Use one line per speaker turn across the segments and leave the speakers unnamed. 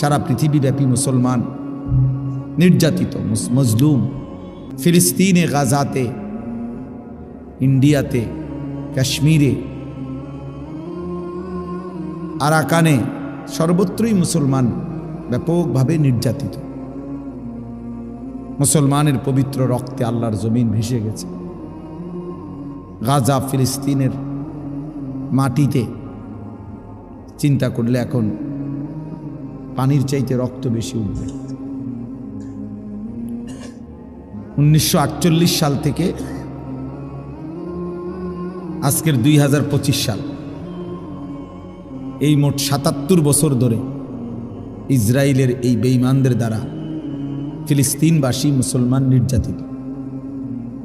সারা পৃথিবীব্যাপী মুসলমান, নির্যাতিত মজলুম, ফিলিস্তিনে, গাজাতে, ইন্ডিয়াতে, কাশ্মীরে, আরাকানে সর্বত্রই মুসলমান ব্যাপকভাবে নির্যাতিত। মুসলমানের পবিত্র রক্তে আল্লাহর জমিন ভেসে গেছে। গাজা, ফিলিস্তিনের মাটিতে চিন্তা করলে এখন পানির চাইতে রক্ত বেশি উঠবে। উনিশশো আটচল্লিশ সাল থেকে আজকের দুই হাজার পঁচিশ সাল, এই মোট সাতাত্তর বছর ধরে ইসরায়েলের এই বেঈমানদের দ্বারা ফিলিস্তিনবাসী মুসলমান নির্যাতিত।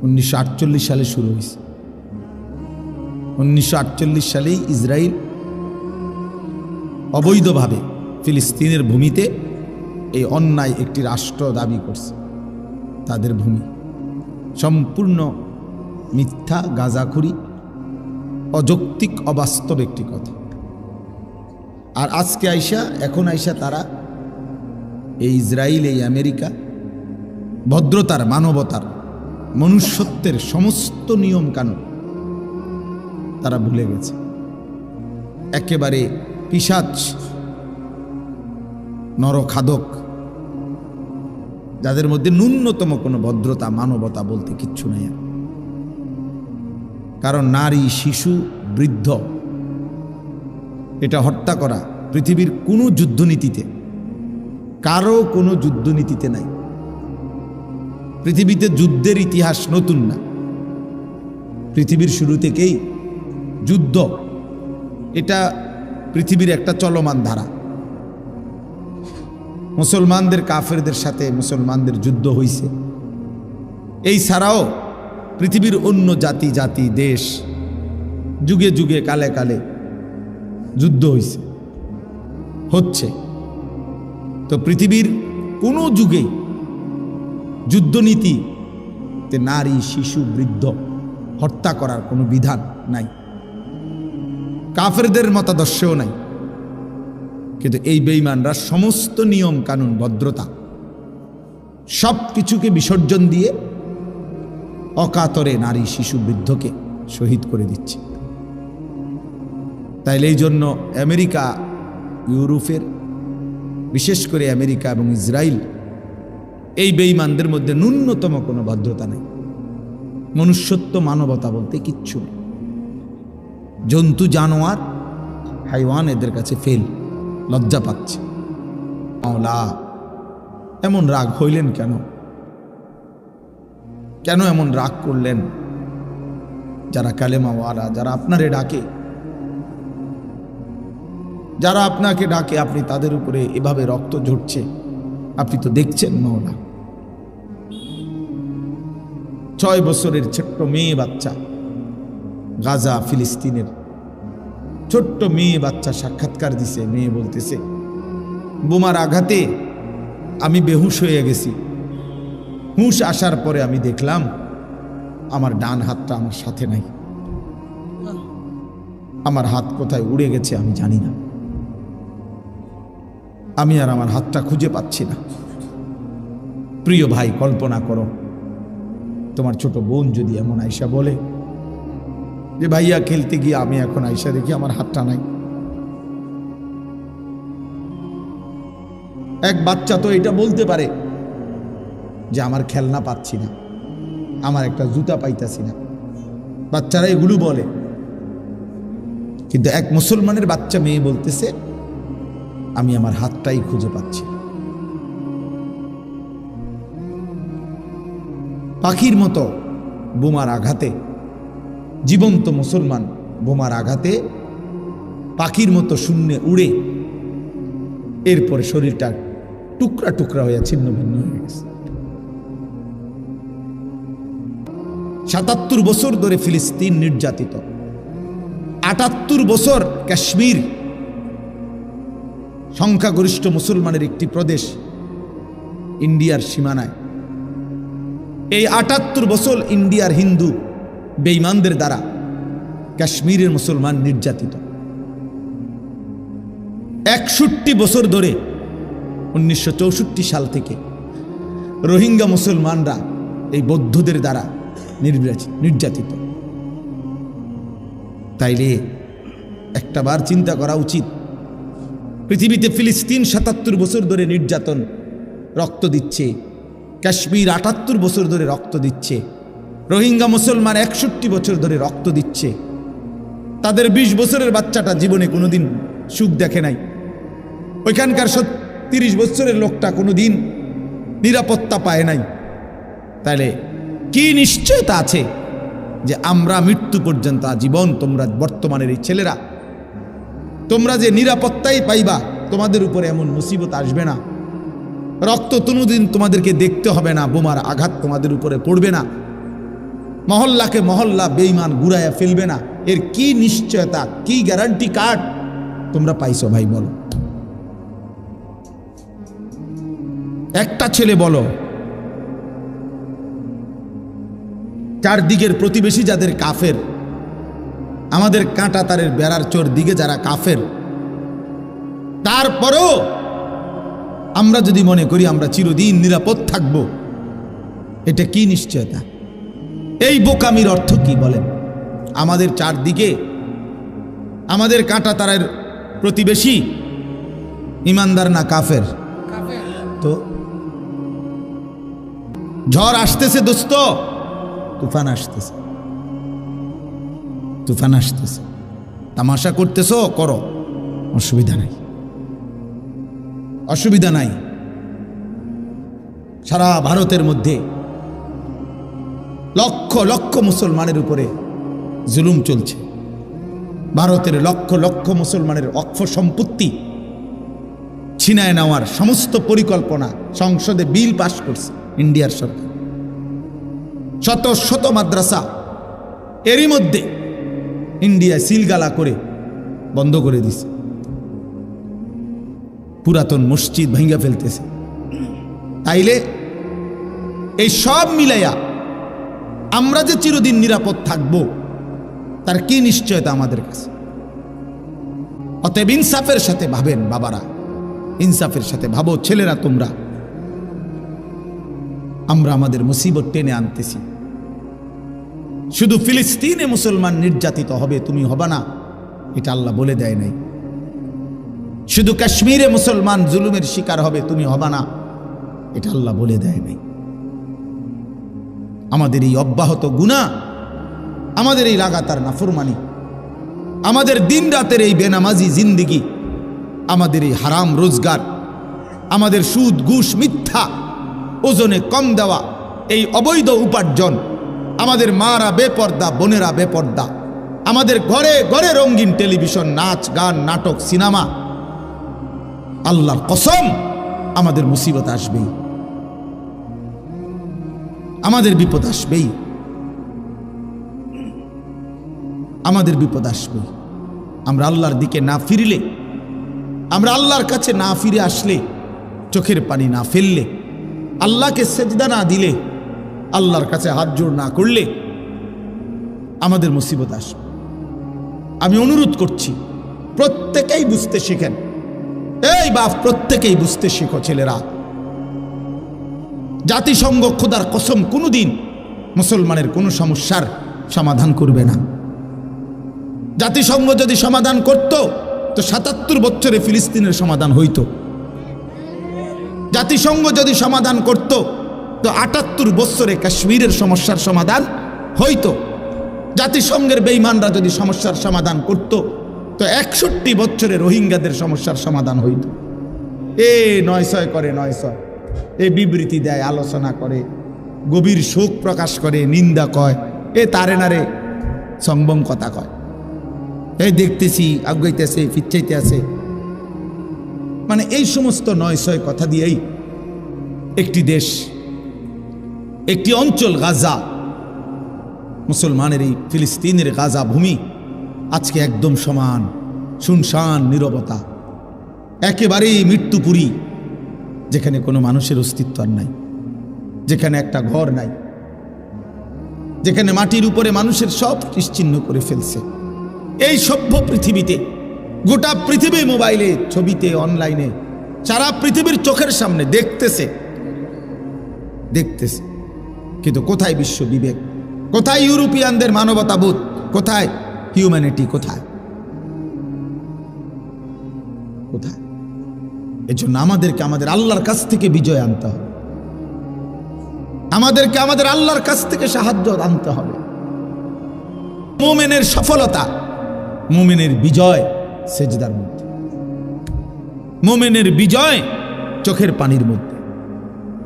উনিশশো আটচল্লিশ সালে শুরু হয়েছে। উনিশশো আটচল্লিশ সালেই ইসরায়েল অবৈধভাবে ফিলিস্তিনের ভূমিতে এই অন্যায় একটি রাষ্ট্র দাবি করছে। তাদের ভূমি। সম্পূর্ণ মিথ্যা, গাজাখুরি, অযৌক্তিক, অবাস্তব একটি কথা। আর আজকে আইসা, এখন আইসা তারা এই ইসরায়েল এই আমেরিকা ভদ্রতার, মানবতার, মনুষ্যত্বের সমস্ত নিয়ম কানুন তারা ভুলে গেছে। একেবারে পিসাচ নরখাদক। যাদের মধ্যে ন্যূনতম কোনো ভদ্রতা, মানবতা বলতে কিচ্ছু নেই। কারণ নারী, শিশু, বৃদ্ধ, এটা হত্যা করা পৃথিবীর কোনো যুদ্ধনীতিতে, কারও কোনো যুদ্ধনীতিতে নাই। পৃথিবীতে যুদ্ধের ইতিহাস নতুন না। পৃথিবীর শুরু থেকেই যুদ্ধ, এটা পৃথিবীর একটা চলমান ধারা। মুসলমানদের কাফেরদের সাথে মুসলমানদের যুদ্ধ হইছে। এই ছাড়াও পৃথিবীর অন্য জাতি জাতি, দেশ যুগে যুগে, কালে কালে যুদ্ধ হইছে। হচ্ছে। তো পৃথিবীর কোনো যুগে যুদ্ধনীতিতে নারী, শিশু, বৃদ্ধ হত্যা করার কোনো বিধান নাই। কাফেরদের মতাদর্শেও নাই। কিন্তু এই বেইমানরা সমস্ত নিয়ম, কানুন, ভদ্রতা সব কিছুকে বিসর্জন দিয়ে অকাতরে নারী, শিশু, বৃদ্ধকে শহীদ করে দিচ্ছে। তাইলে এই জন্য আমেরিকা, ইউরোপের, বিশেষ করে আমেরিকা এবং ইসরায়েল এই বেইমানদের মধ্যে ন্যূনতম কোনো ভদ্রতা নেই। মনুষ্যত্ব, মানবতা বলতে কিচ্ছু জন্তু, জানোয়ার, হাইওয়ান এদের কাছে ফেল লজ্জা পাচ্ছে। মাওলা, এমন রাগ হইলেন কেন? কেন এমন রাগ করলেন? যারা কালেমাওয়ালা যারা আপনারে ডাকে, যারা আপনাকে ডাকে, আপনি তাদের উপরে এভাবে রক্ত ঝরছে। আপনি তো দেখছেন মাওলা, ছয় বছরের ছোট্ট মেয়ে বাচ্চা গাজা ফিলিস্তিনের ছোট্ট মেয়ে বাচ্চা সাক্ষাৎকার দিছে, মেয়ে বলতেছে, বোমার আঘাতে আমি বেহুশ হয়ে গেছি। হুঁশ আসার পরে আমি দেখলাম আমার ডান হাতটা আমার সাথে নাই। আমার হাত কোথায় উড়ে গেছে আমি জানি না। আমি আর আমার হাতটা খুঁজে পাচ্ছি না। প্রিয় ভাই, কল্পনা করো, তোমার ছোট বোন যদি এমন আয়সা বলে যে ভাইয়া খেলতে গিয়ে আমি এখন আইসা দেখি আমার হাতটা নাই। এক বাচ্চা তো এটা বলতে পারে যে আমার খেলনা পাচ্ছি না, আমার একটা জুতা পাইতাছি না। বাচ্চারা এগুলো বলে। কিন্তু এক মুসলমানের বাচ্চা মেয়ে বলতেছে, আমি আমার হাতটাই খুঁজে পাচ্ছি পাখির মতো বোমার আঘাতে জীবন্ত মুসলমান বোমার আঘাতে পাখির মতো শূন্যে উড়ে এরপরে শরীরটা টুকরা টুকরা হয়ে ছিন্ন ভিন্ন হয়ে গেছে। সাতাত্তর বছর ধরে ফিলিস্তিন নির্যাতিত। আটাত্তর বছর কাশ্মীর সংখ্যাগরিষ্ঠ মুসলমানের একটি প্রদেশ ইন্ডিয়ার সীমানায়। এই আটাত্তর বছর ইন্ডিয়ার হিন্দু বেঈমানদের দ্বারা কাশ্মীরের মুসলমান নির্যাতিত। একষট্টি বছর ধরে উনিশশো চৌষট্টি সাল থেকে রোহিঙ্গা মুসলমানরা এই বৌদ্ধদের দ্বারা নির্যাতিত নির্যাতিত। তাইলে একটা বার চিন্তা করা উচিত, পৃথিবীতে ফিলিস্তিন সাতাত্তর বছর ধরে নির্যাতন রক্ত দিচ্ছে, কাশ্মীর আটাত্তর বছর ধরে রক্ত দিচ্ছে রোহিঙ্গা মুসলমান একষট্টি বছর ধরে রক্ত দিচ্ছে। তাদের ২০ বছরের বাচ্চাটা জীবনে কোনোদিন সুখ দেখে নাই। ওইখানকার তিরিশ বছরের লোকটা কোনোদিন নিরাপত্তা পায় নাই। তাহলে কি নিশ্চয়তা আছে যে আমরা মৃত্যু পর্যন্ত আজীবন তোমরা বর্তমানের এই ছেলেরা? তোমরা যে নিরাপত্তাই পাইবা, তোমাদের উপরে এমন মুসিবত আসবে না। রক্ত কোনোদিন তোমাদেরকে দেখতে হবে না, বোমার আঘাত তোমাদের উপরে পড়বে না। মহল্লাকে মহল্লা বেইমান গুড়াইয়া ফেলবে না। এর কি নিশ্চয়তা, কি গ্যারান্টি কার্ড তোমরা পাইছো ভাই, বলো। একটা ছেলে বলো, চারদিকের প্রতিবেশী যাদের কাফের, আমাদের কাঁটা তারের বেড়ার চোর দিকে যারা কাফের, তারপরও আমরা যদি মনে করি আমরা চিরদিন নিরাপদ থাকব। এটা কি নিশ্চয়তা? এই বোকামির অর্থ কি বলেন? আমাদের চারদিকে, আমাদের কাঁটা তারের প্রতিবেশী ইমানদার না কাফের? তো ঝড় আসতেছে দোস্ত। তুফান আসতেছে। তুফান আসতেছে। তামাশা করতেছো, করো। অসুবিধা নাই। অসুবিধা নাই। সারা ভারতের মধ্যে লক্ষ লক্ষ মুসলমানের উপরে জুলুম চলছে। ভারতের লক্ষ লক্ষ মুসলমানের অক্ষ সম্পত্তি ছিনায় নেওয়ার সমস্ত পরিকল্পনা সংসদে বিল পাশ করছে ইন্ডিয়ার সরকার। শত শত মাদ্রাসা এরই মধ্যে ইন্ডিয়া সিলগালা করে বন্ধ করে দিছে। পুরাতন মসজিদ ভেঙ্গা ফেলতেছে। তাইলে এই সব মিলাইয়া আমরা যে চিরদিন নিরাপদ থাকব, তার কি নিশ্চয়তা আমাদের কাছে? অতএব ইনসাফের সাথে ভাবেন বাবারা, ইনসাফের সাথে ভাবো, ছেলেরা তোমরা। আমরা আমাদের মুসিবত টেনে আনতেছি। শুধু ফিলিস্তিনে মুসলমান নির্যাতিত হবে, তুমি হবা না, এটা আল্লাহ বলে দেয় নাই। শুধু কাশ্মীরে মুসলমান জুলুমের শিকার হবে, তুমি হবা না, এটা আল্লাহ বলে দেয় নাই। আমাদের এই অব্যাহত গুণা আমাদের এই লাগাতার নাফরমানি, আমাদের দিন রাতের এই বেনামাজি জিন্দিগি, আমাদের এই হারাম রোজগার, আমাদের সুদ, ঘুষ, মিথ্যা, ওজনে কম দেওয়া, এই অবৈধ উপার্জন, আমাদের মারা বেপর্দা, বোনেরা বেপর্দা, আমাদের ঘরে ঘরে রঙিন টেলিভিশন, নাচ, গান, নাটক, সিনেমা, আল্লাহর কসম আমাদের মুসিবত আসবেই। আমাদের বিপদ আসবেই। আমাদের বিপদ আসবেই আমরা আল্লাহর দিকে না ফিরলে, আমরা আল্লাহর কাছে না ফিরে আসলে, চোখের পানি না ফেললে, আল্লাহকে সেজদা না দিলে, আল্লাহর কাছে হাত জোড় না করলে আমাদের মুসিবত আসবে। আমি অনুরোধ করছি, প্রত্যেকেই বুঝতে শেখেন। এই বাপ, প্রত্যেকেই বুঝতে শেখো ছেলেরা। জাতিসংঘ খোদার কসম কোনোদিন মুসলমানের কোনো সমস্যার সমাধান করবে না। জাতিসংঘ যদি সমাধান করত, তো সাতাত্তর বছরে ফিলিস্তিনের সমাধান হইত। জাতিসংঘ যদি সমাধান করত, তো আটাত্তর বছরে কাশ্মীরের সমস্যার সমাধান হইত। জাতিসংঘের বেইমানরা যদি সমস্যার সমাধান করত, তো একষট্টি বছরে রোহিঙ্গাদের সমস্যার সমাধান হইত। এ নয় ছয় করে নয় ছয়। এ বিবৃতি দেয়, আলোচনা করে, গভীর শোক প্রকাশ করে, নিন্দা কয়। এ তারে নারে সংবং কথা কয়। এই দেখতেছি, আগাইতেছে ফিরচাইতে আছে মানে এই সমস্ত নয় ছয় কথা দিয়েই একটি দেশ, একটি অঞ্চল গাজা, মুসলমানের এই ফিলিস্তিনের গাজা ভূমি আজকে একদম সমান, শুনশান, নীরবতা। একেবারেই মৃত্যুপুরী। যেখানে কোনো মানুষের অস্তিত্ব আর নাই, যেখানে একটা ঘর নাই, যেখানে মাটির উপরে মানুষের সব নিশ্চিহ্ন করে ফেলছে। এই সভ্য পৃথিবীতে, গোটা পৃথিবী মোবাইলে, ছবিতে, অনলাইনে, সারা পৃথিবীর চোখের সামনে দেখতেছে। দেখতেছে। কিন্তু কোথায় বিশ্ব বিবেক? কোথায় ইউরোপিয়ানদের মানবতাবোধ কোথায়? হিউম্যানিটি কোথায়? কোথায়? এজন্য আমাদেরকে আমাদের আল্লাহর কাছ থেকে বিজয় আনতে হবে। আমাদেরকে আমাদের আল্লাহর কাছ থেকে সাহায্য আনতে হবে। মোমেনের সফলতা, মোমেনের বিজয় সেজদার মধ্যে। মোমেনের বিজয় চোখের পানির মধ্যে।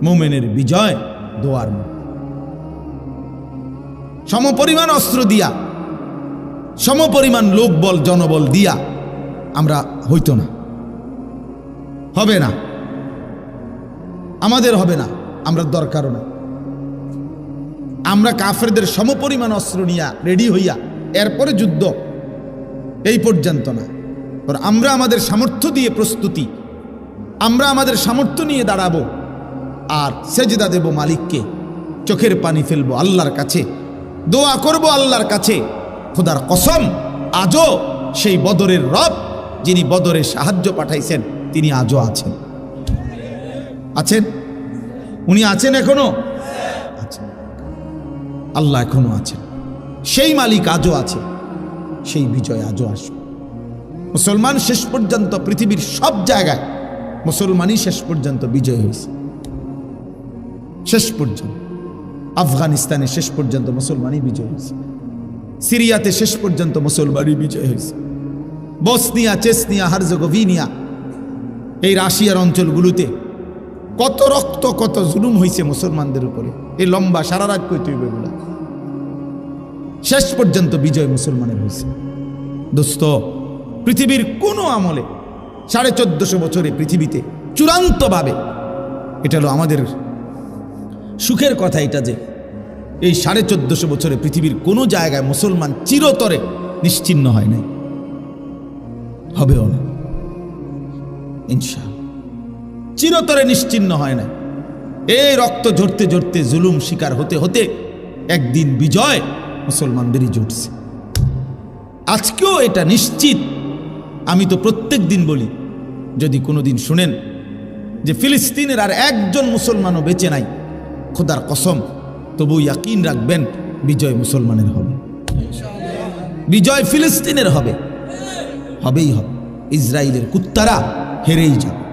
মোমেনের বিজয় দোয়ার মধ্যে। সমপরিমাণ অস্ত্র দিয়া, সমপরিমাণ লোকবল, জনবল দিয়া আমরা হইতো না। হবে না। আমাদের হবে না, আমরা দরকারও না। আমরা কাফেরদের সমপরিমাণ অস্ত্র নিয়া রেডি হইয়া এরপরে যুদ্ধ, এই পর্যন্ত না। আমরা আমাদের সামর্থ্য দিয়ে প্রস্তুতি, আমরা আমাদের সামর্থ্য নিয়ে দাঁড়াবো, আর সেজদা দেব মালিককে, চোখের পানি ফেলব আল্লাহর কাছে, দোয়া করব আল্লাহর কাছে। খোদার কসম, আজও সেই বদরের রব, যিনি বদরে সাহায্য পাঠাইছেন তিনি আজও আছেন। আছেন? উনি আছেন এখনও? আছেন। আল্লাহ এখনও আছেন। সেই মালিক আজও আছে। সেই বিজয় আজও আসবে। মুসলমান শেষ পর্যন্ত পৃথিবীর সব জায়গায় মুসলমানই শেষ পর্যন্ত বিজয় হয়েছে। শেষ পর্যন্ত। আফগানিস্তানে শেষ পর্যন্ত মুসলমানই বিজয় হয়েছে। সিরিয়াতে শেষ পর্যন্ত মুসলমানই বিজয় হয়েছে। বসনিয়া, চেসনিয়া, হারজগোভিনিয়া এই রাশিয়ার অঞ্চলগুলোতে কত রক্ত, কত জুলুম হয়েছে মুসলমানদের উপরে। এই লম্বা সারা রাত এগুলা। শেষ পর্যন্ত বিজয় মুসলমানের হয়েছে দোস্ত, পৃথিবীর কোনো আমলে সাড়ে চোদ্দশো বছরে পৃথিবীতে চূড়ান্তভাবে এটা হলো আমাদের সুখের কথা এটা যে এই সাড়ে চোদ্দশো বছরে পৃথিবীর কোনো জায়গায় মুসলমান চিরতরে নিশ্চিন্ন হয় নাই। হবেও না ইনশা চিরতরে নিশ্চিন্ন হয় না। এই রক্ত ঝরতে ঝরতে জুলুম শিকার হতে হতে একদিন বিজয় মুসলমানদেরই জুটছে। আজকেও এটা নিশ্চিত। আমি তো প্রত্যেক দিন বলি, যদি কোনো দিন শুনেন যে ফিলিস্তিনের আর একজন মুসলমানও বেঁচে নাই, খোদার কসম তবু ইয়াকিন রাখবেন, বিজয় মুসলমানের হবে। বিজয় ফিলিস্তিনের হবে। হবেই হবে। ইসরায়েলের কুত্তারা হেরেই যাবে।